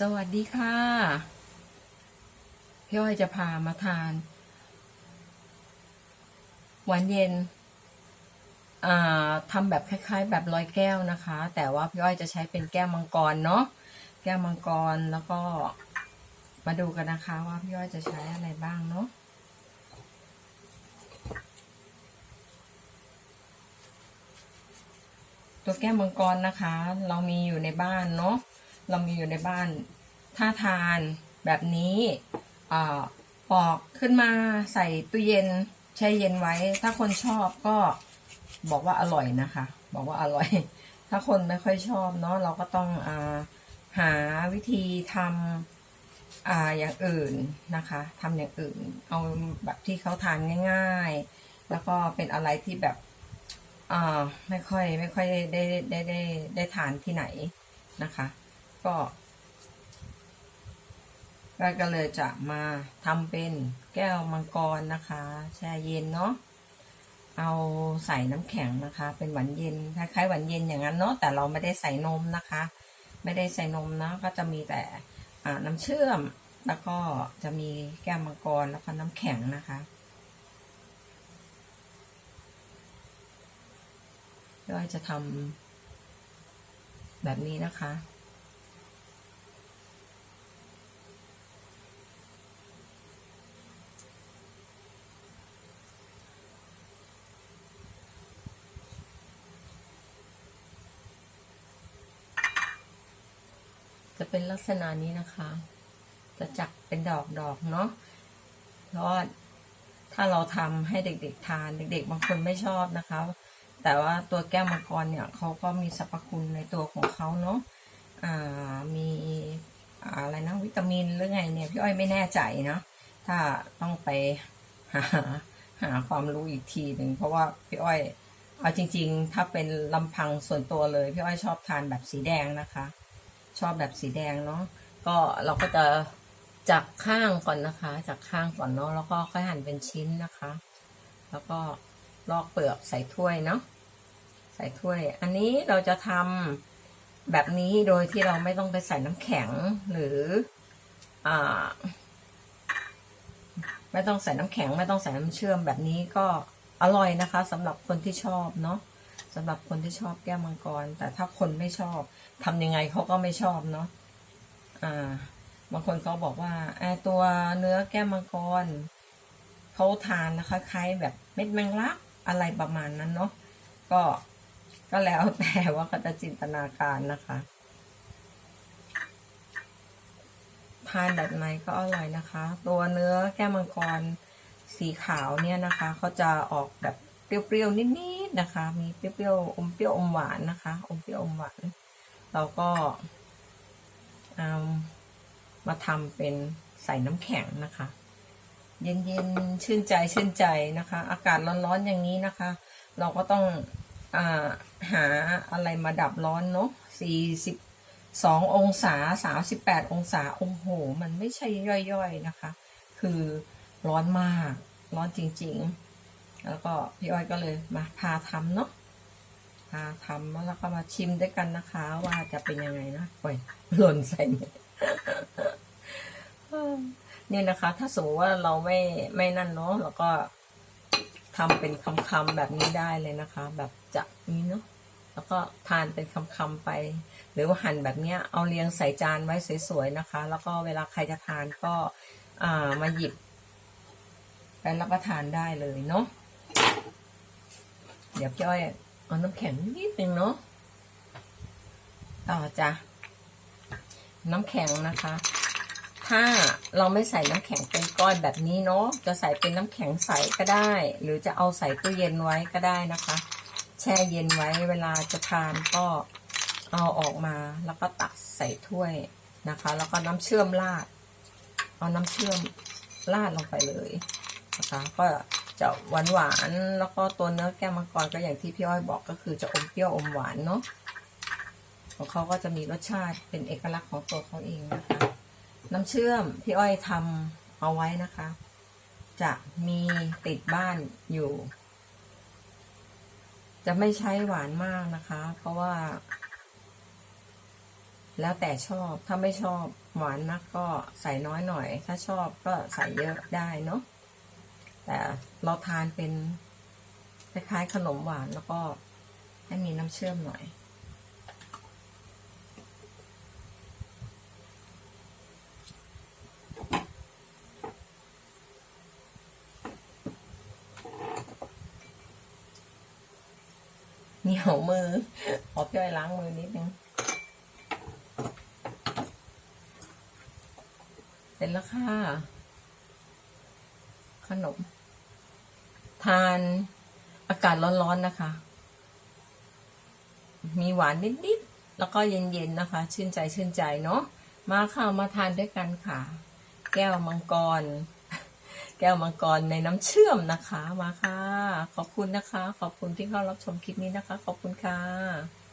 สวัสดีค่ะ พี่อ้อยจะพามาทาน หวานเย็นทำแบบคล้าย ๆ แบบร้อยแก้วนะคะ แต่ว่าพี่อ้อยจะใช้เป็นแก้วมังกรเนาะแก้วมังกรแล้วก็มาดูกันนะคะว่าพี่อ้อยจะใช้อะไรบ้างเนาะตัวแก้วมังกรนะคะ เรามีอยู่ในบ้านเนาะ เรามีอยู่ในบ้าน ถ้าทานแบบนี้อ่าปอกขึ้นมาใส่ตู้เย็นแช่เย็นไว้ ถ้าคนชอบก็บอกว่าอร่อยนะคะ บอกว่าอร่อย ถ้าคนไม่ค่อยชอบเนาะเราก็ต้องอาหาวิธีทำอ่าอย่างอื่นนะคะทำอย่างอื่น เอาแบบที่เขาทานง่าย ๆ แล้วก็เป็นอะไรที่แบบอ่าไม่ค่อยไม่ค่อยได้ได้ได้ได้ได้ทานที่ไหนนะคะ ก็ก็ก็เลยจะมาทำเป็นแก้วมังกรนะคะ แช่เย็นเนาะเอาใส่น้ำแข็งนะคะ เป็นหวานเย็นคล้ายๆหวานเย็นอย่างนั้นเนาะแต่เราไม่ได้ใส่นมนะคะ ไม่ได้ใส่นมนะก็จะมีแต่น้ำเชื่อมแล้วก็จะมีแก้วมังกรแล้วก็น้ำแข็งนะคะย่อยจะทำแบบนี้นะคะ จะเป็นลักษณะนี้นะคะ จะจักเป็นดอกดอกเนาะเพราะว่าถ้าเราทำให้เด็กๆทาน เด็ก ๆ บางคนไม่ชอบนะคะ แต่ว่าตัวแก้วมังกรเนี่ยเขาก็มีสรรพคุณในตัวของเขาเนาะมีอะไรนะวิตามินหรือไงเนี่ยพี่อ้อยไม่แน่ใจเนาะถ้าต้องไปหาหาความรู้อีกทีหนึ่งเพราะว่าพี่อ้อยเอาจริง ๆ ถ้าเป็นลำพังส่วนตัวเลย พี่อ้อยชอบทานแบบสีแดงนะคะ ชอบแบบสีแดงเนาะก็เราก็จะจากข้างก่อนนะคะ จากข้างก่อนเนาะแล้วก็ค่อยหั่นเป็นชิ้นนะคะ แล้วก็ลอกเปลือกใส่ถ้วยเนาะใส่ถ้วย อันนี้เราจะทำแบบนี้โดยที่เราไม่ต้องไปใส่น้ำแข็งหรืออ่าไม่ต้องใส่น้ำแข็ง ไม่ต้องใส่น้ำเชื่อมแบบนี้ก็อร่อยนะคะสำหรับคนที่ชอบเนาะ สำหรับคนที่ชอบแก้วมังกร แต่ถ้าคนไม่ชอบทำยังไงเขาก็ไม่ชอบเนาะอ่าบางคนเขาบอกว่าไอตัวเนื้อแก้วมังกรเขาทานนะคะคล้ายแบบเม็ดแมงลักอะไรประมาณนั้นเนาะก็ก็แล้วแต่ว่าเขาจะจินตนาการนะคะทานแบบไหนก็อร่อยนะคะ ตัวเนื้อแก้วมังกรสีขาวเนี่ยนะคะเขาจะออกแบบเปรี้ยวๆนิด นะคะ มีเปรี้ยวๆอมเปรี้ยวอมหวานนะคะ อมเปรี้ยวอมหวานเราก็เอามาทำเป็นใส่น้ำแข็งนะคะ เย็นๆชื่นใจชื่นใจนะคะ อากาศร้อนๆอย่างนี้นะคะ เราก็ต้องอาหาอะไรมาดับร้อนเนาะสี่สิบสององศาสามสิบแปดองศาโอ้โห มันไม่ใช่ย่อยๆนะคะ คือร้อนมากร้อนจริงๆ แล้วก็พี่อ้อยก็เลยมาพาทำเนาะพาทำแล้วก็มาชิมด้วยกันนะคะ ว่าจะเป็นยังไงนะโอ้ยหล่นใส่เนี่ยนี่นะคะ ถ้าสมมติว่าเราไม่ไม่นั่นเนาะเราก็ทำเป็นคำๆแบบนี้ได้เลยนะคะ แบบจะนี้เนาะแล้วก็ทานเป็นคำๆไป หรือว่าหั่นแบบเนี้ยเอาเรียงใส่จานไว้สวยๆนะคะ แล้วก็เวลาใครจะทานก็อ่ามาหยิบไปรับประทานได้เลยเนาะ ดี๋ยวพี่อ้อยเอาน้ำแข็งนิดนึงเนาะต่อจ้ะน้ำแข็งนะคะ ถ้าเราไม่ใส่น้ำแข็งเป็นก้อนแบบนี้เนาะจะใส่เป็นน้ำแข็งใสก็ได้ หรือจะเอาใส่ตู้เย็นไว้ก็ได้นะคะ แช่เย็นไว้เวลาจะทานก็เอาออกมาแล้วก็ตักใส่ถ้วยนะคะ แล้วก็น้ำเชื่อมราด เอาน้ำเชื่อมราดลงไปเลยนะคะ ก็ จะหวานหวานๆแล้วก็ตัวเนื้อแก้วมังกรก็อย่างที่พี่อ้อยบอกก็คือจะอมเปรี้ยวอมหวานเนาะของเขาก็จะมีรสชาติเป็นเอกลักษณ์ของตัวเขาเองนะคะ น้ำเชื่อมพี่อ้อยทำเอาไว้นะคะ จะมีติดบ้านอยู่ จะไม่ใช้หวานมากนะคะ เพราะว่า แล้วแต่ชอบถ้าไม่ชอบหวานนักก็ใส่น้อยหน่อย ถ้าชอบก็ใส่เยอะได้เนาะ แต่เราทานเป็นคล้ายๆขนมหวานแล้วก็ให้มีน้ำเชื่อมหน่อย เหนียวมือขอพี่อ้อยล้างมือนิดนึงเสร็จแล้วค่ะ ขนม ทานอากาศร้อนๆนะคะ มีหวานนิดๆ แล้วก็เย็นๆนะคะ ชื่นใจชื่นใจเนาะมาค่ะมาทานด้วยกันค่ะ แก้วมังกร แก้วมังกรในน้ำเชื่อมนะคะ มาค่ะ ขอบคุณนะคะ ขอบคุณที่เข้ารับชมคลิปนี้นะคะ ขอบคุณค่ะ